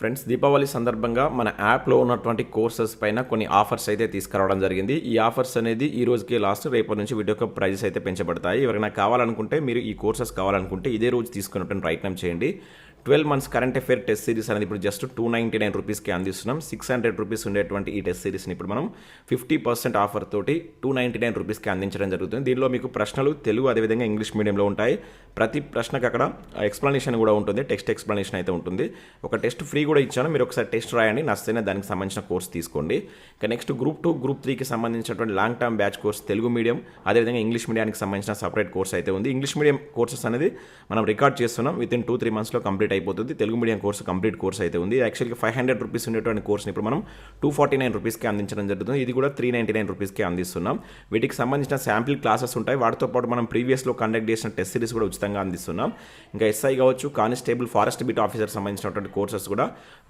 Friends Deepavali సందర్భంగా మన యాప్లో ఉన్నటువంటి కోర్సెస్ పైన కొన్ని ఆఫర్స్ అయితే తీసుకురావడం జరిగింది. ఈ ఆఫర్స్ అనేది ఈ రోజుకి లాస్ట్ రేపటి నుంచి వీడియో యొక్క ప్రైజెస్ అయితే పెంచబడతాయి. ఎవరైనా కావాలనుకుంటే మీరు ఈ కోర్సెస్ కావాలనుకుంటే ఇదే రోజు తీసుకున్నటువంటి ప్రయత్నం చేయండి. Twelve months current affair test series అనేది ఇప్పుడు జస్ట్ టూ నైంటీ నైన్ రూపీస్కి అందిస్తున్నాం. సిక్స్ హండ్రెడ్ రూపీస్ ఉండేటువంటి ఈ టెస్ట్ సిరీస్ని ఇప్పుడు మనం ఫిఫ్టీ పర్సెంట్ ఆఫర్ తోటి టూ నైంటీ నైన్ రూపీస్కి అందించడం జరుగుతుంది. దీనిలో మీకు ప్రశ్నలు తెలుగు అదేవిధంగా ఇంగ్లీష్ మీడియంలో ఉంటాయి. ప్రతి ప్రశ్నకు అక్కడ ఎక్స్ప్లెనేషన్ కూడా ఉంటుంది. టెక్స్ట్ ఎక్స్ప్లెనేషన్ అయితే ఉంటుంది. ఒక టెస్ట్ ఫ్రీ కూడా ఇచ్చాను. మీరు ఒకసారి టెస్ట్ రాయండి. నచ్చితేనే దానికి సంబంధించిన కోర్స్ తీసుకోండి. ఇక నెక్స్ట్ గ్రూప్ టూ గ్రూప్ త్రీకి సంబంధించినటువంటి long term batch course Telugu medium అదేవిధంగా ఇంగ్లీష్ మీడియానికి సంబంధించిన సపరేట్ కోర్స్ అయితే ఉంది. ఇంగ్లీష్ మీడియం కోర్సెస్ అనేది మనం రికార్డ్ చేస్తున్నాం. విత్ ఇన్ టూ త్రీ మంత్స్లో కంప్లీట్ అయిపోతుంది. Telugu medium course complete course అయితే ఉంది. యాక్చువల్గా ఫైవ్ హండ్రెడ్ రూపీస్ ఉండేటువంటి కోర్స్ని ఇప్పుడు మనం టూ ఫార్టీ నైన్ రూపీస్కి అందించడం జరుగుతుంది. ఇది కూడా త్రీ నైంటీ నైన్ రూపీస్కి అందిస్తున్నాం. వీటికి సంబంధించిన శాంపిల్ క్లాసెస్ ఉంటాయి. వాటితో పాటు మనం ప్రీవియస్లో కండక్ట్ చేసిన టెస్ట్ సిరీస్ కూడా ఉచితంగా అందిస్తున్నాం. ఇంకా ఎస్ఐ కావచ్చు కానిస్టేబుల్ ఫారెస్ట్ బీట్ ఆఫీసర్ సంబంధించినటువంటి కోర్సెస్ కూడా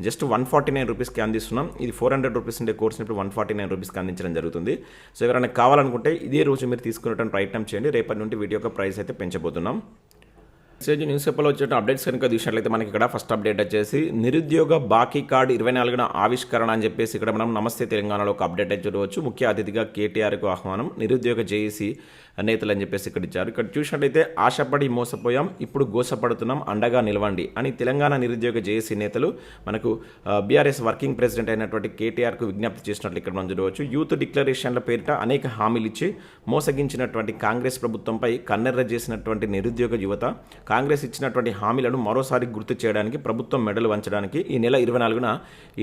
జస్ట్ వన్ ఫార్టీ నైన్ రూపీస్కి అందిస్తున్నాం. ఇది ఫోర్ హండ్రెడ్ రూపీస్ ఉండే కోర్స్ని ఇప్పుడు వన్ ఫార్టీ నైన్ రూపీస్కి అందించడం జరుగుతుంది. సో ఎవరైనా కావాలనుకుంటే ఇదే రోజు మీరు తీసుకునేటువంటి ప్రయత్నం చేయండి. రేపటి నుండి వీటి యొక్క ప్రైస్ అయితే పెంచబోతున్నాం. సేజ్ న్యూస్ పేపర్లో వచ్చిన అప్డేట్స్ కనుక చూసినట్లయితే మనకి ఇక్కడ ఫస్ట్ అప్డేట్ వచ్చేసి నిరుద్యోగ బాకీ కార్డు ఇరవై నాలుగున ఆవిష్కరణ అని చెప్పేసి ఇక్కడ మనం నమస్తే తెలంగాణలో ఒక అప్డేట్ అయితే చూడవచ్చు. ముఖ్య అతిథిగా కేటీఆర్కు ఆహ్వానం. నిరుద్యోగ జేఏసీ నేతలు అని చెప్పేసి ఇక్కడ ఇచ్చారు. ఇక్కడ చూసినట్లయితే ఆశపడి మోసపోయాం ఇప్పుడు గోసపడుతున్నాం అండగా నిలవండి అని తెలంగాణ నిరుద్యోగ జేఏసీ నేతలు మనకు బీఆర్ఎస్ వర్కింగ్ ప్రెసిడెంట్ అయినటువంటి కేటీఆర్కు విజ్ఞప్తి చేసినట్లు ఇక్కడ మనం చూడవచ్చు. యూత్ డిక్లరేషన్ల పేరిట అనేక హామీలు ఇచ్చి మోసగించినటువంటి కాంగ్రెస్ ప్రభుత్వంపై కన్నెర్ర చేసినటువంటి నిరుద్యోగ యువత కాంగ్రెస్ ఇచ్చినటువంటి హామీలను మరోసారి గుర్తు చేయడానికి ప్రభుత్వం మెడలు వంచడానికి ఈ నెల ఇరవై నాలుగున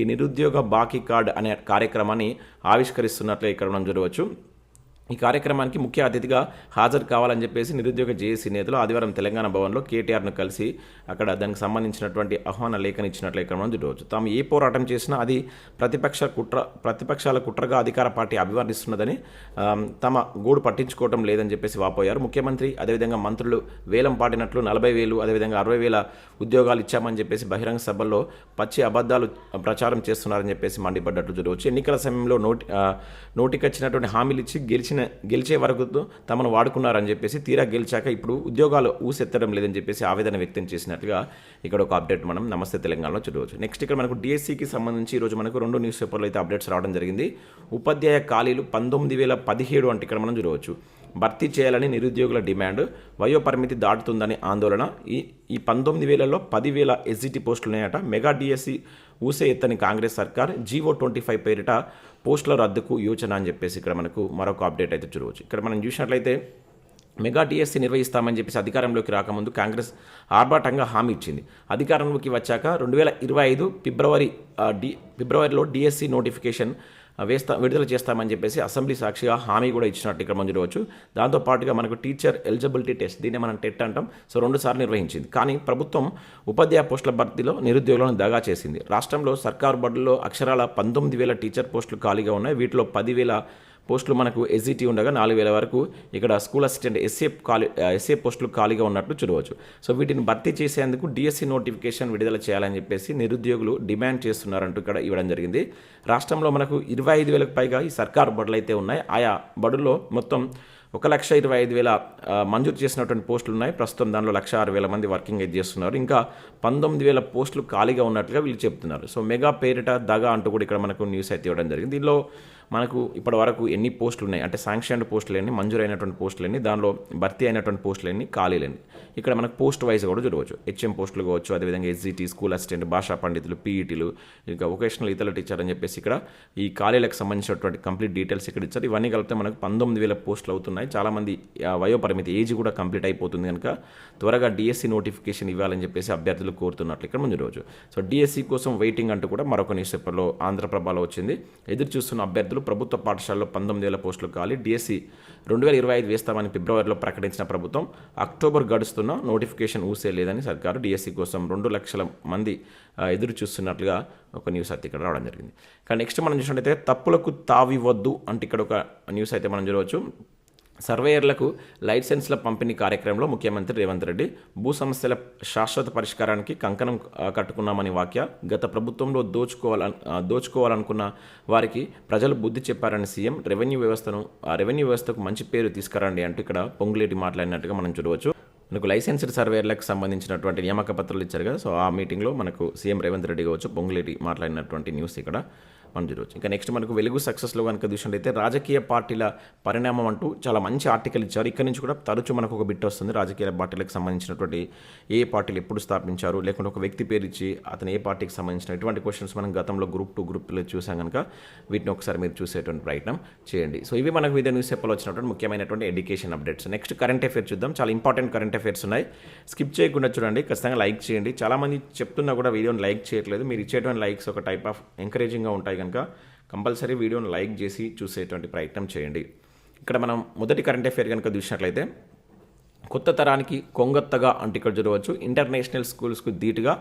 ఈ నిరుద్యోగ బాకీ కార్డ్ అనే కార్యక్రమాన్ని ఆవిష్కరిస్తున్నట్లు ఇక్కడ మనం చూడవచ్చు. ఈ కార్యక్రమానికి ముఖ్య అతిథిగా హాజరు కావాలని చెప్పేసి నిరుద్యోగ జేఏసీ నేతలు ఆదివారం తెలంగాణ భవన్లో కేటీఆర్ను కలిసి అక్కడ దానికి సంబంధించినటువంటి ఆహ్వాన లేఖను ఇచ్చినట్లు ఇక్కడ మనం చూడవచ్చు. తాము ఏ పోరాటం చేసినా అది ప్రతిపక్ష కుట్ర ప్రతిపక్షాల కుట్రగా అధికార పార్టీ అభివర్ణిస్తున్నదని తమ గూడు పట్టించుకోవటం లేదని చెప్పేసి వాపోయారు. ముఖ్యమంత్రి అదేవిధంగా మంత్రులు వేలం పాటినట్లు నలభై వేలు అదేవిధంగా అరవై వేల ఉద్యోగాలు ఇచ్చామని చెప్పేసి బహిరంగ సభల్లో పచ్చి అబద్ధాలు ప్రచారం చేస్తున్నారని చెప్పేసి మండిపడ్డట్లు చూడవచ్చు. ఎన్నికల సమయంలో నోటి నోటికొచ్చినటువంటి హామీలు ఇచ్చి గెలిచిన గెలిచే వరకు తమను వాడుకున్నారని చెప్పేసి తీరా గెలిచాక ఇప్పుడు ఉద్యోగాలు ఊసెత్తడం లేదని చెప్పేసి ఆవేదన వ్యక్తం చేసినట్టుగా ఇక్కడ ఒక అప్డేట్ మనం నమస్తే తెలంగాణలో చూడవచ్చు నెక్స్ట్ ఇక్కడ మనకు డిఎస్సికి సంబంధించి ఈరోజు మనకు రెండు న్యూస్ పేపర్లో అయితే అప్డేట్స్ రావడం జరిగింది. ఉపాధ్యాయ ఖాళీలు పంతొమ్మిది వేల పదిహేడు అంటే ఇక్కడ మనం చూడవచ్చు భర్తీ చేయాలని నిరుద్యోగుల డిమాండ్ వయోపరిమితి దాటుతుందని ఆందోళన. ఈ ఈ పంతొమ్మిది వేలలో పదివేల ఎస్జిటి పోస్టులు ఉన్నాయట మెగా డిఎస్సి ఊసే ఎత్తని కాంగ్రెస్ సర్కార్ జీవో ట్వంటీ ఫైవ్ పేరిట పోస్టుల రద్దుకు యోచన అని చెప్పేసి ఇక్కడ మనకు మరొక అప్డేట్ అయితే చూడవచ్చు. ఇక్కడ మనం చూసినట్లయితే మెగా టీఎస్సీ నిర్వహిస్తామని చెప్పేసి అధికారంలోకి రాకముందు కాంగ్రెస్ ఆర్భాటంగా హామీ ఇచ్చింది. అధికారంలోకి వచ్చాక రెండు వేల ఇరవై ఐదు ఫిబ్రవరి డి ఫిబ్రవరిలో డిఎస్సి నోటిఫికేషన్ వేస్తా విడుదల చేస్తామని చెప్పేసి అసెంబ్లీ సాక్షిగా హామీ కూడా ఇచ్చినట్టు ఇక్కడ మనం చూడవచ్చు. దాంతోపాటుగా మనకు టీచర్ ఎలిజిబిలిటీ టెస్ట్ దీన్ని మనం టెట్ అంటాం. సో రెండుసార్లు నిర్వహించింది. కానీ ప్రభుత్వం ఉపాధ్యాయ పోస్టుల భర్తీలో నిరుద్యోగులను దగా చేసింది. రాష్ట్రంలో సర్కారు బడుల్లో అక్షరాల పంతొమ్మిది వేల టీచర్ పోస్టులు ఖాళీగా ఉన్నాయి. వీటిలో పదివేల పోస్టులు మనకు ఎస్జిటి ఉండగా నాలుగు వేల వరకు ఇక్కడ స్కూల్ అసిస్టెంట్ ఎస్ఏ ఖాళీ uh, ఎస్ఏ పోస్టులు ఖాళీగా ఉన్నట్లు చూడవచ్చు. సో వీటిని భర్తీ చేసేందుకు డిఎస్సి నోటిఫికేషన్ విడుదల చేయాలని చెప్పేసి నిరుద్యోగులు డిమాండ్ చేస్తున్నారంటూ ఇక్కడ ఇవ్వడం జరిగింది. రాష్ట్రంలో మనకు ఇరవై ఐదు వేలకు పైగా ఈ సర్కారు బడులు అయితే ఉన్నాయి. ఆయా బడుల్లో మొత్తం ఒక లక్ష ఇరవై ఐదు వేల మంజూరు చేసినటువంటి పోస్టులు ఉన్నాయి. ప్రస్తుతం దానిలో లక్ష ఆరు వేల మంది వర్కింగ్ అయితే చేస్తున్నారు. ఇంకా పంతొమ్మిది వేల పోస్టులు ఖాళీగా ఉన్నట్లుగా వీళ్ళు చెప్తున్నారు. సో మెగా పేరిట దగా అంటూ కూడా ఇక్కడ మనకు న్యూస్ అయితే ఇవ్వడం జరిగింది. దీనిలో మనకు ఇప్పటి వరకు ఎన్ని పోస్టులు ఉన్నాయి? అంటే శాంక్షన్డ్ పోస్టులు ఎన్ని మంజూరు అయినటువంటి పోస్టులు ఎన్ని దానిలో భర్తీ అయినటువంటి పోస్టులు ఎన్ని ఖాళీలు ఎన్ని? ఇక్కడ మనకు పోస్ట్ వైజ్ కూడా చూడవచ్చు. హెచ్ఎం పోస్టులు కావచ్చు అదేవిధంగా ఎస్జిటి స్కూల్ అసిస్టెంట్ భాషా పండితులు పీఈటీలు ఇంకా వొకేషనల్ ఇతర టీచర్ అని చెప్పేసి ఇక్కడ ఈ ఖాళీలకు సంబంధించినటువంటి కంప్లీట్ డీటెయిల్స్ ఇక్కడ ఇచ్చారు. ఇవన్నీ కలిపితే మనకు పంతొమ్మిది వేల పోస్టులు అవుతున్నాయి. ఉన్నాయి. చాలామంది వయోపరిమితి ఏజ్ కూడా కంప్లీట్ అయిపోతుంది కనుక త్వరగా డిఎస్సి నోటిఫికేషన్ ఇవ్వాలని చెప్పేసి అభ్యర్థులు కోరుతున్నట్లు ఇక్కడ ముందు రోజు సో డిఎస్సి కోసం వెయిటింగ్ అంటూ కూడా మరొక న్యూస్ పేపర్లో ఆంధ్రప్రభలో వచ్చింది. ఎదురు చూస్తున్న అభ్యర్థులు ప్రభుత్వ పాఠశాలలో పంతొమ్మిది వేల పోస్టులు కాలి. డిఎస్సి రెండు వేల ఇరవై ఐదు వేస్తామని ఫిబ్రవరిలో ప్రకటించిన ప్రభుత్వం అక్టోబర్ గడుస్తున్న నోటిఫికేషన్ ఊసే లేదని సర్కారు. డిఎస్సి కోసం రెండు లక్షల మంది ఎదురు చూస్తున్నట్లుగా ఒక న్యూస్ అయితే ఇక్కడ రావడం జరిగింది. కానీ నెక్స్ట్ మనం చూసినట్టయితే తప్పులకు తావివద్దు అంటే ఇక్కడ ఒక న్యూస్ అయితే మనం చూడవచ్చు. సర్వేయర్లకు లైసెన్స్ల పంపిణీ కార్యక్రమంలో ముఖ్యమంత్రి రేవంత్ రెడ్డి భూ సమస్యల శాశ్వత పరిష్కారానికి కంకణం కట్టుకున్నామని వాక్య గత ప్రభుత్వంలో దోచుకోవాల దోచుకోవాలనుకున్న వారికి ప్రజలు బుద్ధి చెప్పారని సీఎం రెవెన్యూ వ్యవస్థను ఆ రెవెన్యూ వ్యవస్థకు మంచి పేరు తీసుకురండి అంటూ ఇక్కడ పొంగులేటి మాట్లాడినట్టుగా మనం చూడవచ్చు. మనకు లైసెన్స్డ్ సర్వేయర్లకు సంబంధించినటువంటి నియామక పత్రాలు ఇచ్చారు కదా సో ఆ మీటింగ్లో మనకు సీఎం రేవంత్ రెడ్డి కావచ్చు పొంగులేటి మాట్లాడినటువంటి న్యూస్ ఇక్కడ. మనం చూడవచ్చు. ఇంకా నెక్స్ట్ మనకు వెలుగు సక్సెస్లో కనుక చూసినట్టయితే రాజకీయ పార్టీల పరిణామం అంటూ చాలా మంచి ఆర్టికల్ ఇచ్చారు. ఇక్కడ నుంచి కూడా తరచూ మనకు ఒక బిట్ వస్తుంది. రాజకీయ పార్టీలకు సంబంధించినటువంటి ఏ పార్టీలు ఎప్పుడు స్థాపించారు లేకుంటే ఒక వ్యక్తి పేరు ఇచ్చి అతను ఏ పార్టీకి సంబంధించిన ఇటువంటి క్వశ్చన్స్ మనం గతంలో గ్రూప్ టూ గ్రూప్లో చూసాం కనుక వీటిని ఒకసారి మీరు చూసేటువంటి ప్రయత్నం చేయండి. సో ఇవి మనకు వివిధ న్యూస్ పేపర్లో వచ్చినటువంటి ముఖ్యమైనటువంటి education updates next current affairs చూద్దాం. చాలా ఇంపార్టెంట్ కరెంట్ అఫేర్స్ ఉన్నాయి. స్కిప్ చేయకుండా చూడండి. ఖచ్చితంగా లైక్ చేయండి. చాలామంది చెప్తున్నా కూడా వీడియోని లైక్ చేయట్లేదు. మీరు ఇచ్చేటువంటి లైక్స్ ఒక టైప్ ఆఫ్ ఎంకరేజింగ్గా ఉంటాయి కనుక కంపల్సరీ వీడియోని లైక్ చేసి చూసేటువంటి ప్రయత్నం చేయండి. ఇక్కడ మనం మొదటి కరెంట్ అఫేర్ కనుక చూసినట్లయితే కొత్త తరానికి కొంగత్తగా అంటే ఇక్కడ చూడవచ్చు. ఇంటర్నేషనల్ స్కూల్స్కు ధీటుగా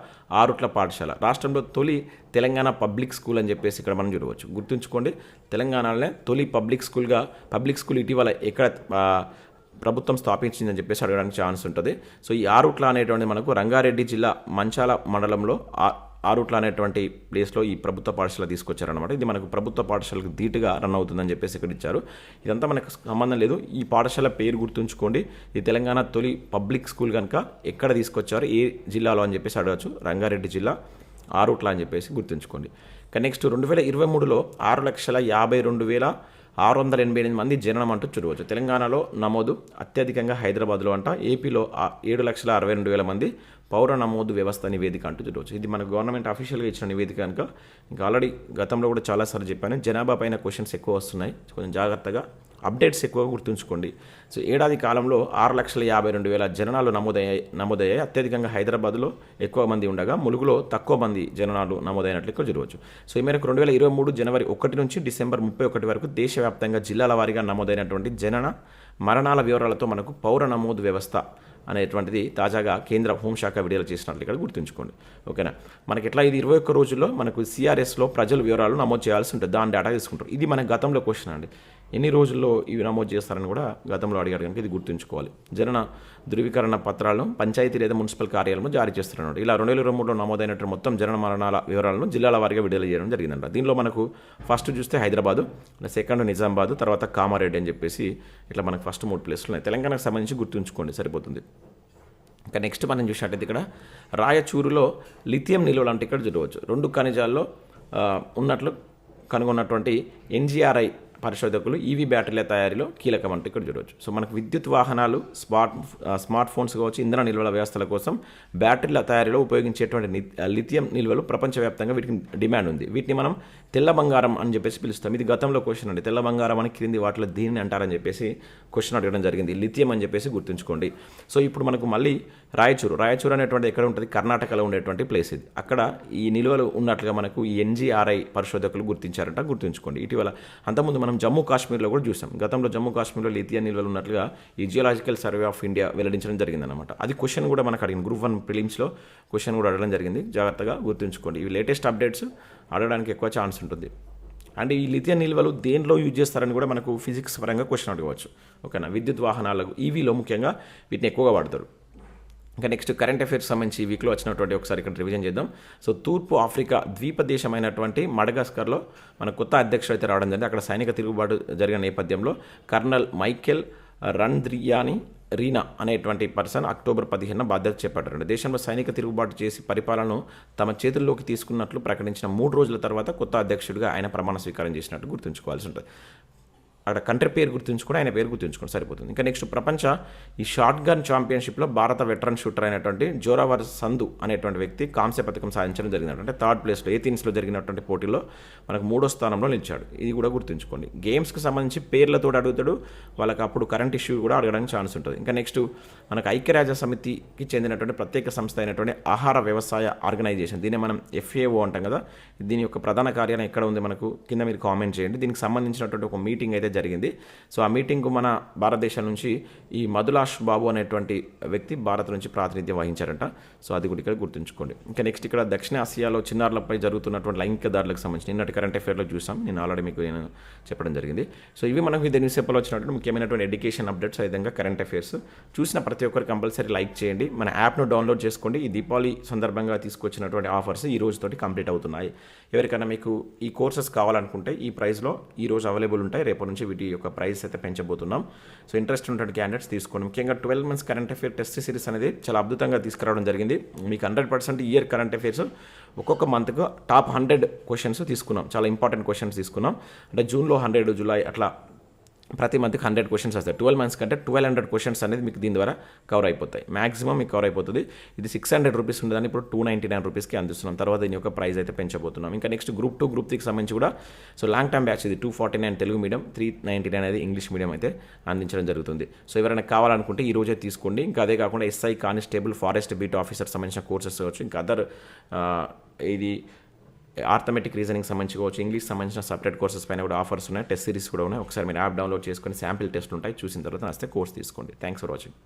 ఆరుట్ల పాఠశాల. రాష్ట్రంలో తొలి తెలంగాణ పబ్లిక్ స్కూల్ అని చెప్పేసి ఇక్కడ మనం చూడవచ్చు. గుర్తుంచుకోండి తెలంగాణలోనే తొలి పబ్లిక్ స్కూల్గా పబ్లిక్ స్కూల్ ఇటీవల ఎక్కడ ప్రభుత్వం స్థాపించిందని చెప్పేసి అడగడానికి ఛాన్స్ ఉంటుంది. సో ఈ ఆరుట్ల అనేటువంటి మనకు రంగారెడ్డి జిల్లా మంచాల మండలంలో ఆరుట్ల అనేటువంటి ప్లేస్లో ఈ ప్రభుత్వ పాఠశాల తీసుకొచ్చారనమాట ఇది మనకు ప్రభుత్వ పాఠశాలకు ధీటుగా రన్ అవుతుందని చెప్పేసి ఇక్కడ ఇచ్చారు. ఇదంతా మనకు సంబంధం లేదు. ఈ పాఠశాల పేరు గుర్తుంచుకోండి. ఇది తెలంగాణ తొలి పబ్లిక్ స్కూల్ కనుక ఎక్కడ తీసుకొచ్చారు? ఏ జిల్లాలో అని చెప్పేసి అడగచ్చు. రంగారెడ్డి జిల్లా ఆరుట్ల అని చెప్పేసి గుర్తుంచుకోండి. నెక్స్ట్ రెండు వేల ఇరవై మూడులో ఆరు లక్షల యాభై రెండు వేల ఆరు వందల ఎనభై ఎనిమిది మంది జననం అంటూ చూడవచ్చు. తెలంగాణలో నమోదు అత్యధికంగా హైదరాబాద్లో అంట. ఏపీలో ఏడు లక్షల అరవై రెండు వేల మంది పౌర నమోదు వ్యవస్థ నివేదిక అంటూ చూడవచ్చు ఇది మన గవర్నమెంట్ అఫీషియల్గా ఇచ్చిన నివేదిక కనుక ఇంకా ఆల్రెడీ గతంలో కూడా చాలాసార్లు చెప్పాను జనాభా పైన క్వశ్చన్స్ ఎక్కువ వస్తున్నాయి. కొంచెం జాగ్రత్తగా అప్డేట్స్ ఎక్కువగా గుర్తుంచుకోండి. సో ఏడాది కాలంలో ఆరు లక్షల యాభై రెండు వేల జననాలు నమోదయ్యాయి నమోదయ్యాయి. అత్యధికంగా హైదరాబాద్లో ఎక్కువ మంది ఉండగా ములుగులో తక్కువ మంది జననాలు నమోదైనట్లు ఇక్కడ చూడవచ్చు. సో ఈ మేరకు రెండు వేల ఇరవై మూడు జనవరి ఒకటి నుంచి డిసెంబర్ ముప్పై ఒకటి వరకు దేశవ్యాప్తంగా జిల్లాల వారీగా నమోదైనటువంటి జనన మరణాల వివరాలతో మనకు పౌర నమోదు వ్యవస్థ అనేటువంటిది తాజాగా కేంద్ర హోంశాఖ విడుదల చేసినట్లు ఇక్కడ గుర్తుంచుకోండి. ఓకేనా? మనకి ఎట్లా ఇది ఇరవై ఒక్క రోజుల్లో మనకు సిఆర్ఎస్లో ప్రజల వివరాలు నమోదు చేయాల్సి ఉంటుంది. దాని డేటా తీసుకుంటారు. ఇది మన గతంలో క్వశ్చన్ అండి. ఎన్ని రోజుల్లో ఇవి నమోదు చేస్తారని కూడా గతంలో అడిగాడు కనుక ఇది గుర్తుంచుకోవాలి. జనన ధృవీకరణ పత్రాలను పంచాయతీ లేదా మున్సిపల్ కార్యాలయంలో జారీ చేస్తున్నారు ఇలా రెండు వేల ఇరవై మూడులో నమోదైనటువంటి మొత్తం జనన మరణాల వివరాలను జిల్లాల వారీగా విడుదల చేయడం జరిగిందంట దీనిలో మనకు ఫస్ట్ చూస్తే హైదరాబాదు సెకండ్ నిజామాబాద్ తర్వాత కామారెడ్డి అని చెప్పేసి ఇట్లా మనకు ఫస్ట్ మూడు ప్లేస్లు ఉన్నాయి. తెలంగాణకు సంబంధించి గుర్తుంచుకోండి సరిపోతుంది. ఇంకా నెక్స్ట్ మనం చూసినట్టయితే ఇక్కడ రాయచూరులో లిథియం నిల్వలు అంటే ఇక్కడ చూడవచ్చు రెండు ఖనిజాల్లో ఉన్నట్లు కనుగొన్నటువంటి ఎన్జిఆర్ఐ పరిశోధకులు ఈవీ బ్యాటరీల తయారీలో కీలకం అంటూ ఇక్కడ చూడవచ్చు. సో మనకు విద్యుత్ వాహనాలు స్మార్ట్ స్మార్ట్ ఫోన్స్ కావచ్చు ఇంధన నిల్వల వ్యవస్థల కోసం బ్యాటరీల తయారీలో ఉపయోగించేటువంటి లిథియం నిల్వలు ప్రపంచవ్యాప్తంగా వీటికి డిమాండ్ ఉంది. వీటిని మనం తెల్ల బంగారం అని చెప్పేసి పిలుస్తాం. ఇది గతంలో క్వశ్చన్ అండి. తెల్ల బంగారం అని క్రింది వాటిలో దీన్ని అంటారని చెప్పేసి క్వశ్చన్ అడగడం జరిగింది. లిథియం అని చెప్పేసి గుర్తుంచుకోండి. సో ఇప్పుడు మనకు మళ్ళీ రాయచూరు. రాయచూరు అనేటువంటి ఎక్కడ ఉంటుంది? కర్ణాటకలో ఉండేటువంటి ప్లేస్ ఇది. అక్కడ ఈ నిల్వలు ఉన్నట్లుగా మనకు ఈ ఎన్జీఆర్ఐ పరిశోధకులు గుర్తించారంట. గుర్తుంచుకోండి. ఇటీవల అంతకుముందు మనం జమ్మూ కాశ్మీర్లో కూడా చూసాం. గతంలో జమ్మూ కాశ్మీర్లో లిథియా నిల్వలు ఉన్నట్లుగా ఈ జియోలాజికల్ సర్వే ఆఫ్ ఇండియా వెల్లడించడం జరిగిందనమాట అది క్వశ్చన్ కూడా మనకు అడిగింది. గ్రూప్ వన్ ప్రిలిమ్స్లో క్వశ్చన్ కూడా అడగడం జరిగింది. జాగ్రత్తగా గుర్తుంచుకోండి. ఇవి లేటెస్ట్ అప్డేట్స్ అడగడానికి ఎక్కువ ఛాన్స్ ఉంటుంది. అండ్ ఈ లిథియా నిల్వలు దేనిలో యూజ్ చేస్తారని కూడా మనకు ఫిజిక్స్ పరంగా క్వశ్చన్ అడగవచ్చు. ఓకేనా విద్యుత్ వాహనాలకు ఈవీలో ముఖ్యంగా వీటిని ఎక్కువగా వాడతారు. ఇంకా నెక్స్ట్ కరెంట్ అఫైర్స్ సంబంధించి వీక్లో వచ్చినటువంటి ఒకసారి ఇక్కడ రివిజన్ చేద్దాం. సో తూర్పు ఆఫ్రికా ద్వీప దేశమైనటువంటి మడగాస్కర్లో మన కొత్త అధ్యక్షుడు అయితే రావడం జరిగింది. అక్కడ సైనిక తిరుగుబాటు జరిగిన నేపథ్యంలో కర్నల్ మైకెల్ రంద్రియాని రీనా అనేటువంటి పర్సన్ అక్టోబర్ పదిహేను బాధ్యత చేపట్టారు దేశంలో సైనిక తిరుగుబాటు చేసి పరిపాలనను తమ చేతుల్లోకి తీసుకున్నట్లు ప్రకటించిన మూడు రోజుల తర్వాత కొత్త అధ్యక్షుడిగా ఆయన ప్రమాణ స్వీకారం చేసినట్టు గుర్తుంచుకోవాల్సి ఉంటుంది. అక్కడ కంట్రీ పేరు గుర్తుంచుకొని ఆయన పేరు గుర్తుంచుకోండి సరిపోతుంది. ఇంకా నెక్స్ట్ ప్రపంచ ఈ షార్ట్ గన్ ఛాంపియన్షిప్లో భారత వెటరన్ షూటర్ అయినటువంటి జోరావర్ సంధు అనేటువంటి వ్యక్తి కాంస్య పథకం సాధించడం జరిగినటువంటి థర్డ్ ప్లేస్లో ఎయితీన్స్లో జరిగినటువంటి పోటీలో మనకు మూడో స్థానంలో నిలిచాడు. ఇది కూడా గుర్తుంచుకోండి. గేమ్స్కి సంబంధించి పేర్లతో అడుగుతాడు వాళ్ళకి అప్పుడు కరెంట్ ఇష్యూ కూడా అడగడానికి ఛాన్స్ ఉంటుంది. ఇంకా నెక్స్ట్ మనకు ఐక్యరాజ్య సమితికి చెందినటువంటి ప్రత్యేక సంస్థ అయినటువంటి ఆహార వ్యవసాయ ఆర్గనైజేషన్. దీన్ని మనం ఎఫ్ఏఓ అంటాం కదా. దీని యొక్క ప్రధాన కార్యాలయం ఎక్కడ ఉంది మనకు? కింద మీరు కామెంట్ చేయండి. దీనికి సంబంధించినటువంటి ఒక మీటింగ్ అయితే జరిగింది. సో ఆ మీటింగ్కు మన భారతదేశం నుంచి ఈ మధులాష్ బాబు అనేటువంటి వ్యక్తి భారత్ నుంచి ప్రాతినిధ్యం వహించారంట. సో అది కూడా ఇక్కడ గుర్తుంచుకోండి. ఇంకా నెక్స్ట్ ఇక్కడ దక్షిణ ఆసియాలో చిన్నారులపై జరుగుతున్నటువంటి లైంగిక దాడులకు సంబంధించి నిన్నటి కరెంట్ అఫేర్లో చూసాం. నేను ఆల్రెడీ మీకు నేను చెప్పడం జరిగింది. సో ఇవి మనకు ఇది న్యూస్ పేపర్లో వచ్చినటువంటి ముఖ్యమైనటువంటి ఎడ్యుకేషన్ అప్డేట్స్ విధంగా కరెంట్ అఫేర్స్. చూసిన ప్రతి ఒక్కరు కంపల్సరీ లైక్ చేయండి. మన యాప్ను డౌన్లోడ్ చేసుకోండి. ఈ దీపావళి సందర్భంగా తీసుకొచ్చినటువంటి ఆఫర్స్ ఈ రోజుతోటి కంప్లీట్ అవుతున్నాయి. ఎవరికైనా మీకు ఈ కోర్సెస్ కావాలనుకుంటే ఈ ప్రైస్లో ఈ రోజు అవైలబుల్ ఉంటాయి. రేపటి నుంచి వీటి యొక్క ప్రైస్ అయితే పెంచబోతున్నాం. సో ఇంట్రెస్ట్ ఉన్నటువంటి క్యాండిడేట్స్ తీసుకోండి. ముఖ్యంగా twelve months current affair test series అనేది చాలా అద్భుతంగా తీసుకురావడం జరిగింది. మీకు hundred percent year current affairs ఒక్కొక్క మంత్కు టాప్ హండ్రెడ్ క్వశ్చన్స్ తీసుకున్నాం. చాలా ఇంపార్టెంట్ క్వశ్చన్స్ తీసుకున్నాం. అంటే జూన్లో హండ్రెడ్ జూలై అట్లా ప్రతి మంత్కి హండ్రెడ్ క్వశ్చన్స్ వస్తాయి. ట్వెల్వ్ మంత్స్ కంటే ట్వెల్వ్ హండ్రెడ్ క్వశ్చన్స్ అనేది మీకు దీని ద్వారా కవర్ అయిపోతాయి. మాక్సిమం మీకు కవర్ అయిపోతుంది. ఇది సిక్స్ హండ్రెడ్ రూపీస్ ఉండదని ఇప్పుడు టూ నైంటీ నైన్ రూపీస్కి అందిస్తున్నాం. తర్వాత దీని యొక్క ప్రైస్ అయితే పెంచబోతున్నాం. ఇంకా నెక్స్ట్ గ్రూప్ టూ గ్రూప్ త్రీకి సంబంధించి కూడా సో లాంగ్ టర్మ్ బ్యాచ్ ఇది two forty nine Telugu medium three ninety nine అనేది ఇంగ్లీష్ మీడియం అయితే అందించడం జరుగుతుంది. సో ఎవరైనా కావాలనుకుంటే ఈ రోజే తీసుకోండి. ఇంకా అదే కాకుండా SI constable forest beat officer సంబంధించిన కోర్సెస్ కావచ్చు. ఇంకా అదర్ ఇది ఆర్థమెటిక్ రీజనింగ్ సంబంధించి కావచ్చు ఇంగ్లీష్ సంబంధించిన సపరేట్ కోర్సెస్ పైన కూడా ఆఫర్స్ ఉన్నాయి టెస్ట్ సిరీస్ కూడా ఉన్నాయి. ఒకసారి మీరు యాప్ డౌన్లోడ్ చేసుకొని శాంపిల్ టెస్ట్ ఉంటాయి చూసిన తర్వాత వస్తే కోర్స్ తీసుకోండి. Thanks for watching